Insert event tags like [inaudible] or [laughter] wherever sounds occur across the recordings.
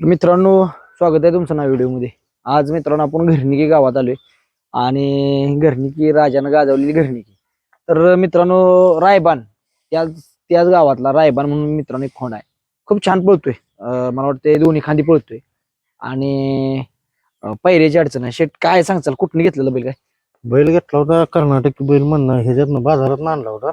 मित्रांनो स्वागत आहे तुमचं नाव व्हिडिओमध्ये. आज मित्रांनो आपण घरनिकी गावात आलोय. आणि घरनिकी राजानं गाजवलेली घरनिकी तर मित्रांनो रायबान त्याच त्याच गावातला रायबान म्हणून मित्रांनो एक खोंड आहे. खूप छान पळतोय. मला वाटतं दोन्ही खांदी पळतोय. आणि पैऱ्याची अडचण आहे. शेट काय सांगचाल कुठनं घेतलेलं बैल काय? बैल घेतला होता कर्नाटकी बैल म्हणणं. ह्याच्यातनं बाजारात आणला होता.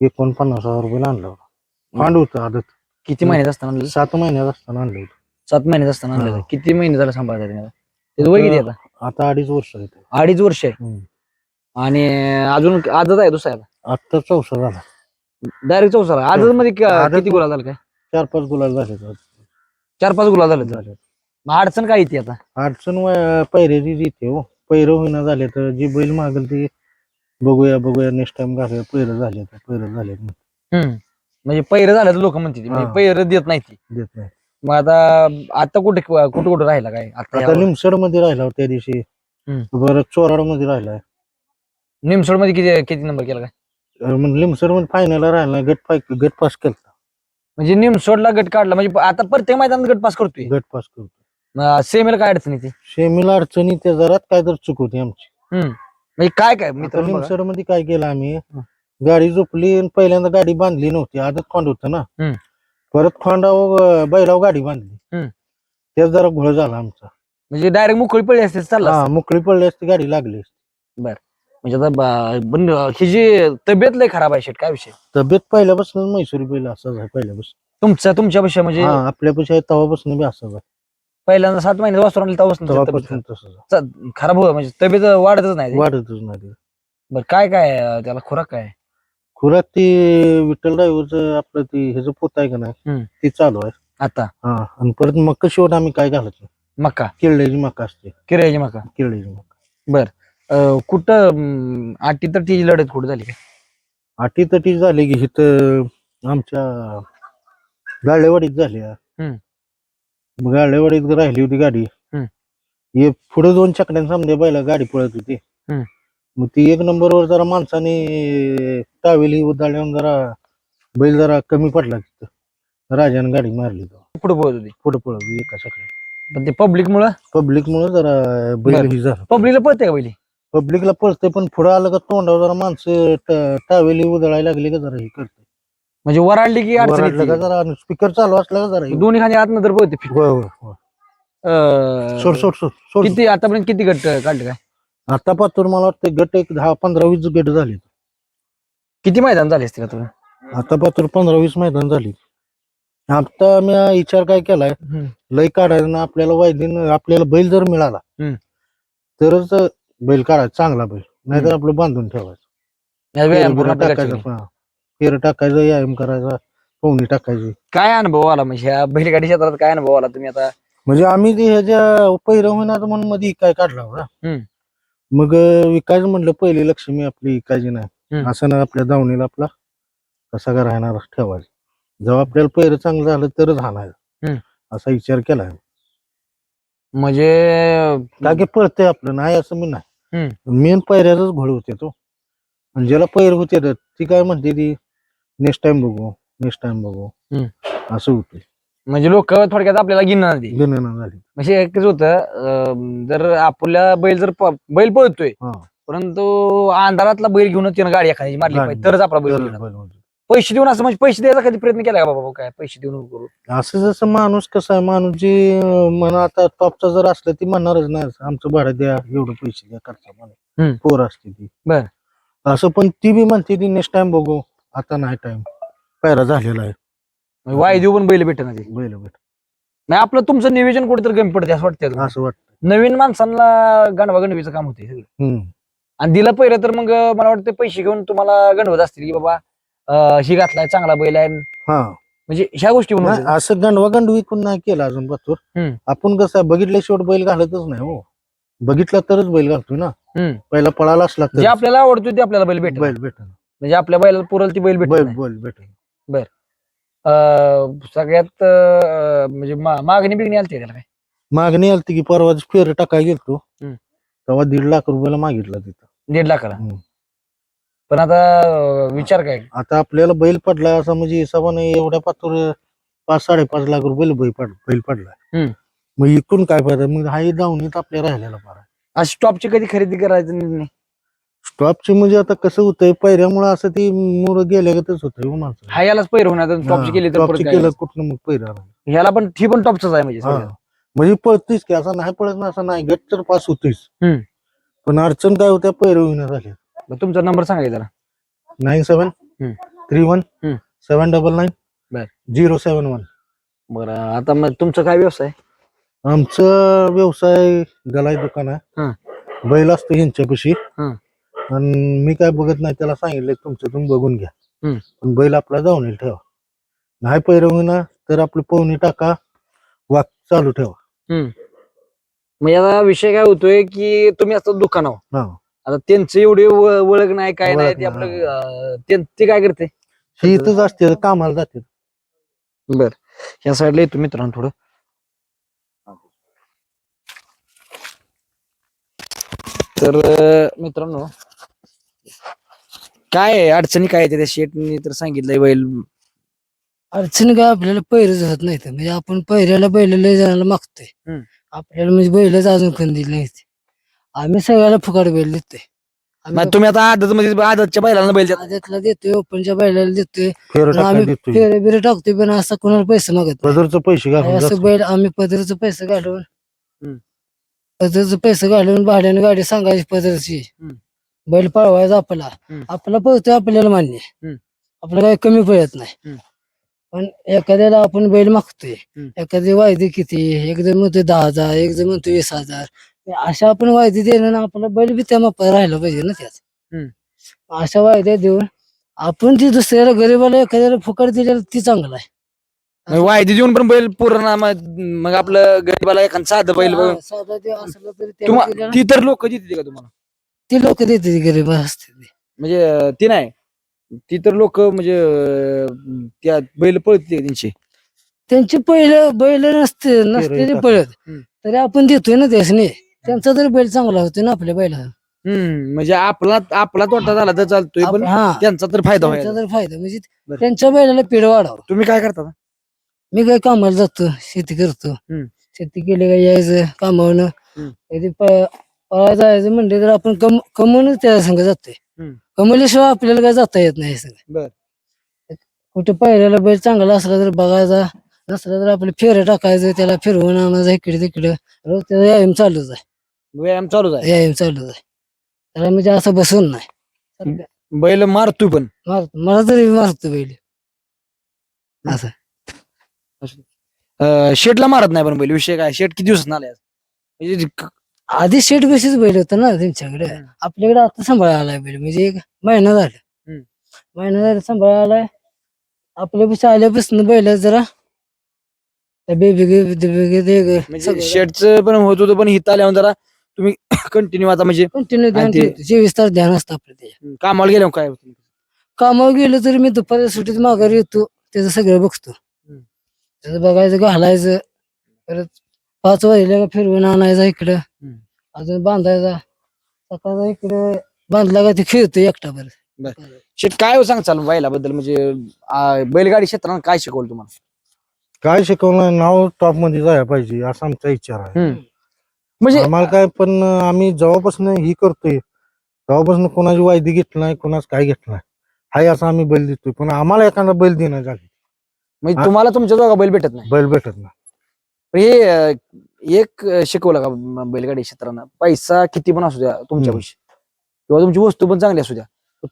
एकोणपन्नास हजार रुपये आणला होता. होतं आदत. किती महिन्यात असताना आणलेलं? सात महिन्यात असताना आणलं होतं. सात महिन्यात असताना आणलेलं. हा. किती महिने झालं सांभाळता त्याला? त्याचं वय किती आता? आता अडीच वर्ष. अडीच वर्ष आहे. आणि अजून आजच आहे दुसरा आत्ता चौसा झाला. डायरेक्ट चौसाला आजच मध्ये क- आजच- किती गुलाल झालं काय? चार पाच गुलाल झाले तर. चार पाच गुलाल झाले झाले मग अडचण काय येते आता? अडचण व- जिथे हो. पैर होईना झाले तर जी बैल मागेल ते बघूया बघूया. नेक्स्ट टाइम घालूया पैर झाले तर पैर झाले म्हणजे पैर झालं तर लोक म्हणते म्हणजे हा. पैर देत नाही ती. देत नाही. मग आता आता कुठे कुठं कुठं राहिला काय? आता आता निमसडमध्ये राहिला त्या दिवशी. हम्म. बरं चोराडमध्ये राहिलाय निमसोडमध्ये किती किती नंबर केला काय? लिमसडमध्ये फायनल राहिला गट पाय गट पास केला म्हणजे निमसोडला गट काढला म्हणजे आता प्रत्येक मैदानात गट पास करतोय. गट पास करतो सेमीला काय अडचण येते शेमीला अडचणी त्या जरात काय तर चूक होती आमची. म्हणजे काय काय बघा. लिमसडमध्ये काय केलं आम्ही? गाडी झोपली आणि पहिल्यांदा गाडी बांधली नव्हती आदत खोंड होतं ना हम्म. परत खोंडावर बैलावर गाडी बांधली हम्म. त्यात जरा घोळ झाला आमचा म्हणजे डायरेक्ट मुकळी पडली असते चालला हा. मोकळी पडली असती गाडी लागली असती. म्हणजे आता बा- पण ही जी तब्येत लय खराब आहे शेट काय विषय तब्येत पहिल्यापासून मैसुरी बैल असाच आहे पहिल्यापासून तुमचा तुमच्या विषय म्हणजे हा आपल्यापाशी आहे तेव्हापासून बी असाच आहे पहिल्यांदा सात महिने वासरू आणलं तेव्हापासून तब्येत तेव्हापासून तसंच आहे. चा- खराब हो म्हणजे तब्येत वाढतच नाही. वाढतच नाही ते. बरं काय काय अं, त्याला खुराक काय खुराक ती विठ्ठल ड्रायव्हरचं आपलं ती ह्याचं पोत आहे का नाही हम्म. ती चालू आहे. आता? हा आणि परत मक्का शेवट आम्ही काय घालत नाही. मक्का किरड्याची मका असते. किरायाची मका. किरड्याची मका. अं, कुठं अं, आठी तर ती लढत कुठं झाली? अटी तटी झाली की इथं आमच्या गाळेवाडीत झाली. हम्म. मग गाळेवाडीत राहिली होती गाडी. हम्म. हे पुढे दोन चकड्यां समजा बैला गाडी पळत होती. हम्म. मग ती एक नंबरवर जरा माणसाने टावेली उदाळल्यावर जरा बैल जरा कमी पडला तिथं. राजाने गाडी मारली होती. पुढे पळत एका चकड्या पण ते पब्लिक मुळे? पब्लिक मुळे जरा बैल बरं. ही झाला. पब्लिकला पळते का पहिली पब्लिकला पळते पण पुढे आलं का तोंडावर जरा माणसं ट- टावेली उधळायला लागली का जरा हे करते म्हणजे वराडली की अडचण वरडलं का येते. जरा स्पीकर चालू असला का जरा हे- दोन्ही खाली आत नंतर पळते. अं, सोड सोड सोड सोड. किती आतापर्यंत किती गट काढले काय? आता पाहतो मला वाटतं गट एक दहा पंधरा वीस गट झाले किती मैदान झाले असतील आता आता पाहतो पंधरा वीस मैदान झाली आता मी विचार काय केलाय लय काढायला आपल्याला वायदीन आपल्याला बैल जर मिळाला. तरच बैल काढायचा चांगला बैल. नाहीतर आपलं बांधून ठेवायचं. पेरं टाकायचं व्यायाम करायचा पोहणी टाकायची. काय अनुभव आला म्हणजे ह्या बैलगाडी क्षेत्रात काय अनुभव आला तुम्ही आता? म्हणजे आम्ही ह्याच्या पहिरं होणार म्हणून मध्ये काय काढला होता. मग विकायचं म्हणलं पहिली लक्ष्मी आपली विकायची नाही हम्म. असं ना आपल्या दावणीला आपला कसा का राहणार ठेवायचं जेव्हा आपल्याला पहिरं चांगलं झालं तरच हाणायचं हम्म. असा विचार केलाय म्हणजे का की पळतंय आपलं नाही असं मी नाही. मेन पहिऱ्याचाच घोळ होते तो आणि ज्याला पैर होते ती काय म्हणते ती नेक्स्ट टाइम बघू नेक्स्ट टाइम बघू हम्म. असं होते म्हणजे लोक थोडक्यात आपल्याला गिनणार नाही गणना झाली म्हणजे कसं होतं जर आपल्या बैल जर प- बैल पळतोय हा. परंतु अंधारातला बैल घेऊनच त्यानं गाडी एखादी मारली. पाहिजे तरच आपला बैल. पैसे देऊन असं म्हणजे पैसे द्यायचा कधी प्रयत्न केला का बाबा काय पैसे देऊन करू असं जसं माणूस कसा आहे माणूस जी अं, म्हणा आता टॉपचा जर असलं ती म्हणणारच नाही आमचं भाडं द्या एवढं पैसे द्या खर्च हम्म. पोर असते ती बर. असं पण ती बी म्हणते ती नेक्स्ट टाइम बघू आता नाही टाइम पैरा झालेला आहे म्हणजे वाय देऊ पण बैल भेटत नाही बैल भेट. नाही आपलं तुमचं नियोजन कुठेतरी कमी पडते असं वाटतं असं वाटतं नवीन माणसांना गणवा गणवीचं काम होते सगळं. हम्म. आणि दिलं पहिलं तर मग मला वाटतं पैसे घेऊन तुम्हाला गणवत असतील की बाबा अं, ही घातलाय चांगला बैल आहे. हा. म्हणजे ह्या गोष्टी नाही, असं गंडवा गंडवी कोण नाही केलं अजून हम्म. आपण कसं आहे, बघितल्या शेवट बैल घालतच नाही हो. बघितला तरच बैल घालतोय ना. हम्म. पहिला पळाला असला जे तर. आपल्याला आवडतो ते आपल्याला बैल भेटेल बैल भेट म्हणजे आपल्या बैलाला पुरल ती बैल भेटेल बैल. बैल भेट अं, सगळ्यात अं, म्हणजे मा- मागणी बिगणी आलती त्याला काय? मागणी आलती की परवा फेर टाकाय गेलतो हम्म. तेव्हा दीड लाख रुपयाला मागितला तिथं. दीड लाखाला? हम्म. पण आता अं, विचार काय? आता आपल्याला बैल पडला असं म्हणजे हिशोबाने एवढ्या पातूर पाच साडेपाच लाख रुपये बैल पड बैल पडला. हम्म. मग इकून काय फायदा? मग हाही दावणीत आपल्या राहिलेला बरा अशी टॉपची कधी खरेदी करायचं निर्णय स्टॉपचे म्हणजे आता कसं होतंय पैऱ्यामुळे असं ती मुळ गेल्यागतच होतंय हो माणसं. हा यालाच पैर होणार टॉपची केली तर परत टॉपची काय केलं कुठलं मग पैरा ह्याला पण ही पण टॉपच आहे म्हणजे. म्हणजे पळतीच की असं नाही पळत ना असं नाही. गट तर पास होतीस. हम्म. पण अडचण काय होत्या पैर होईना झाल्या. मग तुमचा नंबर सांगा की जरा. नाईन सेवन हम्म. थ्री वन हम्म. सेवन डबल नाईन बर. Zero seven one. बरं आता मग तुमचा काय व्यवसाय? आमचं व्यवसाय गलाई दुकान आहे. बैल असतो ह्यांच्यापाशी. हं. आणि मी काय बघत नाही त्याला सांगितलं तुमचं तुम्ही बघून घ्या. पण बैल आपला जाऊन येईल ठेवा. नाही पैरवून तर आपली पवनी टाका वाक चालू ठेवा. मग याचा विषय काय होतोय की तुम्ही असता दुकानावर. हा. आता त्यांचं एवढी व- ओळख नाही काय नाही ओळख ते नाही, आपलं अं, ते ते काय करते? ही इथंच असते कामाला जाते. बर. ह्या साईडला येतो मित्रांनो थोडं. तर अं, मित्रांनो काय आहे, अडचणी काय आहेत त्या शेटनी तर सांगितलंय बैल अडचण काय आपल्याला पैरच होत नाही म्हणजे आपण पैऱ्याला बैल लय जणांना मागतोय हम्म. आपल्याला म्हणजे बैलच अजून कोण दिले नाही आम्ही सगळ्याला फुकाट बैल देतोय मग तुम्ही आता आदत मध्ये आदतच्या बैलांना बैल देता. आदतला देतोय ओपनच्या बैलाला देतोय फेर पण टाका आम्ही फेरे बिरे टाकतोय पण असं कोणाला पैसे मागत नाही. पदरचं पैसे आणि घालून असं जातो. बैल आम्ही पदरचं पैसे घालून हम्म. पदरचं पैसे घालून भाड्याने गाडी सांगायची पदरची हम्म. बैल पळवायचा आपला हम्म. आपला पळतोय आपल्याला मान्य आहे. हम्म. आपलं काही कमी पळत नाही हम्म. पण एखाद्याला आपण बैल मागतोय हम्म. एखादी वायदे किती एक जण म्हणतोय दहा हजार एक जण म्हणतोय वीस हजार अशा आपण वायदे देणं आपला बैल बी त्या मापात राहिला पाहिजे ना त्यात हम्म. अशा वायद्या देऊन आपण ती दुसऱ्याला गरीबाला एखाद्याला फुकट दिलेलं ती चांगलं आहे मग वायदी देऊन पण बैल पूर्ण मग मग आपलं गरीबाला एखादं साधं बैल बघून हा, साधा असलं तरी त्याला तुम्हा दिलेलं- ती तर लोक देते का तुम्हाला ती लोक देते गरीब असते ते. म्हणजे अं, ती नाही ती तर लोक म्हणजे अं, त्या बैल पळते त्यांची त्यांची पहिलं बैल नसते नसते टाकतात. पळत हम्म. तरी आपण देतोय ना त्यासने त्यांचा तरी बैल चांगला होतो ना आपल्या बैला हम्म म्हणजे आपला आपला तोटा झाला तर चालतोय पण हा त्यांचा तर फायदा त्यांचा व्हायला तर फायदा म्हणजे बरं. त्यांच्या बैलाला पिढ वाढावं तुम्ही काय करता मी काय कामाला जातो शेती करतो हम्म. शेती केली काय यायचं हम्म. कधी पळा जायचं म्हणले तर आपण कम कमवूनच त्या संग जातोय. हम्म. कमवल्याशिवाय आपल्याला काय जाता येत नाही बर. कुठे पायऱ्याला बैल चांगला असला तर बघायचा नसला तर आपले फेरे टाकायचं त्याला फिरवून आणायचं इकडे तिकडे. रोज त्याचा व्यायाम चालूच आहे. व्यायाम चालूच आहे. व्यायाम चालूच आहे. त्याला म्हणजे असं बसून नाही. बैल मारतोय पण. मारतो मला तरी मारतो बैल. असं. अं, शेटला मारत नाही पण बैल. विषय काय? शेट किती दिवस आलाय? म्हणजे क- आधी शेट बशीच बैल होता ना त्यांच्याकडे. आपल्याकडे आता सांभाळायला आलाय बैल. म्हणजे एक महिना झाला. महिना झाला सांभाळायला आलाय. आपल्या पैसे आल्यापासून बैल जरा म्हणजे कंटिन्यू शेटचं पण होत होतं पण हित आल्यावर जरा तुम्ही [coughs] कंटिन्यू आता म्हणजे ध्यान ते- ठेवतो. चोवीस तास ध्यान असतं आपलं ते. कामाला गेल्यावर काय? कामावर गेलो तरी मी दुपारी सुट्टीत माघारी येतो. त्याचं सगळं बघतो. त्याचं बघायचं घालायचं. परत पाच वाजल्या फिरवून आणायचा इकडं. अजून बांधायचा. सकाळचा इकडे बांधला का ते खेळतो एकटा बरं. शेट काय हो सांग चालू बैलाबद्दल? म्हणजे आ, बैलगाडी क्षेत्रानं काय शिकवलं तुम्हाला? काय शिकवलं नाव टॉपमध्ये जायला पाहिजे असा आमचा विचार आहे. म्हणजे आम्हाला काय पण आम्ही जेव्हापासून ही करतोय तेव्हापासून कोणाची वायदी घेतली नाही कोणाच काय घेतलं नाही. हाय असं आम्ही बैल देतोय पण आम्हाला एखादा बैल देणं झाली म्हणजे हा. तुम्हाला तुमच्या दोघा बैल भेटत नाही? बैल भेटत नाही. पण हे अं, एक शिकवलं का बैलगाडी क्षेत्रानं? पैसा किती पण असू द्या तुमच्या पैसे किंवा तुमची वस्तू पण चांगली असू द्या.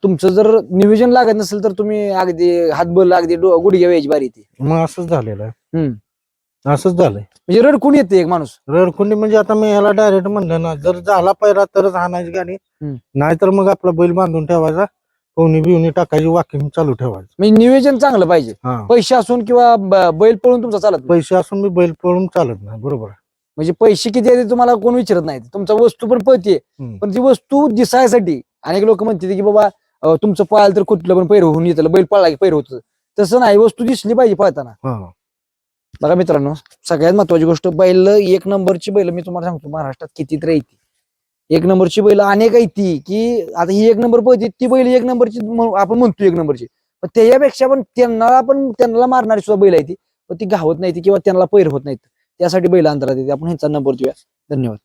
तुमचं जर नियोजन लागत नसेल तर तुम्ही अगदी हातबल अगदी गुडघ्या व्यायची बारी येते. मग असंच झालेलं आहे. हम्म. असंच झालंय. म्हणजे रडकून येते एक माणूस. रडकुंडी म्हणजे आता मी ह्याला डायरेक्ट म्हणलं ना जर झाला पहिला तरच आणायची गाडी. हम्म. नाहीतर मग आपला बैल बांधून ठेवायचा पोहणी बिवणी टाकायची वाकिंग चालू ठेवायचं. म्हणजे नियोजन चांगलं पाहिजे. हा. पैसे असून किंवा ब- बैल पळून तुमचा चालत नाही. पैसे असून मी बैल पळून चालत नाही बरोबर आहे. म्हणजे पैसे किती आहेत ते तुम्हाला कोण विचारत नाही. तुमचा वस्तू पण पळते हम्म. पण ती वस्तू दिसायसाठी अनेक लोक म्हणते की बाबा अं, तुमचं पाळ तर कुठलं पण पैर होऊन येतं. बैल पळला की पैर होतं. तसं नाही. वस्तू दिसली पाहिजे पळताना. हा. बघा मित्रांनो सगळ्यात महत्वाची गोष्ट बैल एक नंबरची बैल मी तुम्हाला सांगतो महाराष्ट्रात किती तर येते. एक नंबरची बैल अनेक आहेत ती की आता ही एक नंबर पळते ती बैल एक नंबरची म्हणू- आपण म्हणतो एक नंबरची. पण त्याच्यापेक्षा पण त्यांना पण त्यांना मारणारी सुद्धा बैल आहे ती. पण ती घावत नाही किंवा त्यांना पैर होत नाहीत. त्यासाठी बैल अंतरात येते आपण ह्यांचा नंबर देऊया. धन्यवाद.